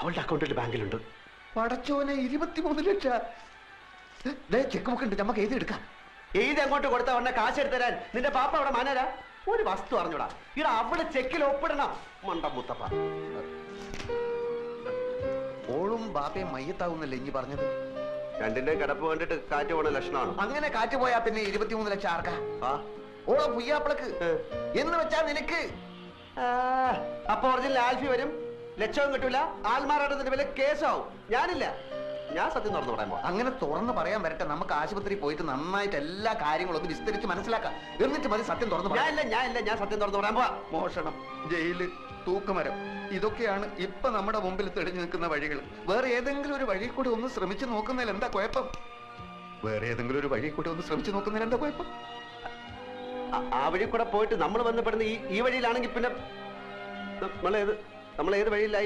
അവളുടെ അക്കൗണ്ടിൽ ബാങ്കിലുണ്ട്. പടച്ചോനെ ഇരുപത്തിമൂന്ന് ലക്ഷം. ചെക്ക് ബുക്ക് ഉണ്ട്. നമുക്ക് എഴുതി എടുക്കാം. എഴുതി അങ്ങോട്ട് കൊടുത്ത ഉടനെ കാശ് എടുത്തരാൻ നിന്റെ പാപ്പ അവിടെ മാനരാ? ഒരു വസ്തു അറിഞ്ഞൂടാ. ഇടാ അവിടെ ചെക്കിൽ ഒപ്പിടണം. മണ്ടം മുത്തപ്പ. ഓളും ബാപ്പയും മയ്യത്താവുന്നല്ലേ ഇനി പറഞ്ഞത്? രണ്ടിന്റെ കിടപ്പ് കണ്ടിട്ട് കാറ്റ് പോണ ലക്ഷണമാണ്. അങ്ങനെ കാറ്റ് പോയാ പിന്നെ ഇരുപത്തിമൂന്ന് ലക്ഷം ആർക്കാ? ഓളെ പുയ്യാപ്പിളക്ക്. എന്ന് വെച്ചാ നിനക്ക്. അപ്പൊ ഒറിജിനൽ ആൽഫി വരും? ലക്ഷവും കിട്ടൂല. ആത്മാരാട്ടത്തിന്റെ വില കേസാവും. ഞാനില്ല. ഞാൻ സത്യം തുറന്നു പറയാൻ പോവാ. അങ്ങനെ തുറന്നു പറയാൻ വരട്ടെ. നമുക്ക് ആശുപത്രി പോയിട്ട് നന്നായിട്ട് എല്ലാ കാര്യങ്ങളും ഒന്ന് വിസ്തരിച്ച് മനസ്സിലാക്കാം. എന്നിട്ട് മതി സത്യം തുറന്നു ഞാൻ ഇല്ല ഞാൻ ഇല്ല ഞാൻ സത്യം തുറന്നു പറയാൻ പോവാ. മോഷണം ജയിൽ തൂക്കുമരം ഇതൊക്കെയാണ് ഇപ്പൊ നമ്മുടെ മുമ്പിൽ തെളിഞ്ഞു നിൽക്കുന്ന വഴികൾ. വേറെ ഏതെങ്കിലും ഒരു വഴി കൂടി ഒന്ന് ശ്രമിച്ചു നോക്കുന്നതിൽ എന്താ കുഴപ്പം? വേറെ ഏതെങ്കിലും ഒരു വഴി കൂടി ഒന്ന് ശ്രമിച്ചു നോക്കുന്നതിൽ എന്താ കുഴപ്പം? ആ- ആ വഴി കൂടെ പോയിട്ട് നമ്മൾ ബന്ധപ്പെടുന്ന ഈ ഈ വഴിയിലാണെങ്കിൽ പിന്നെ നമ്മളേത്? നമ്മളേത് വഴിയിലായി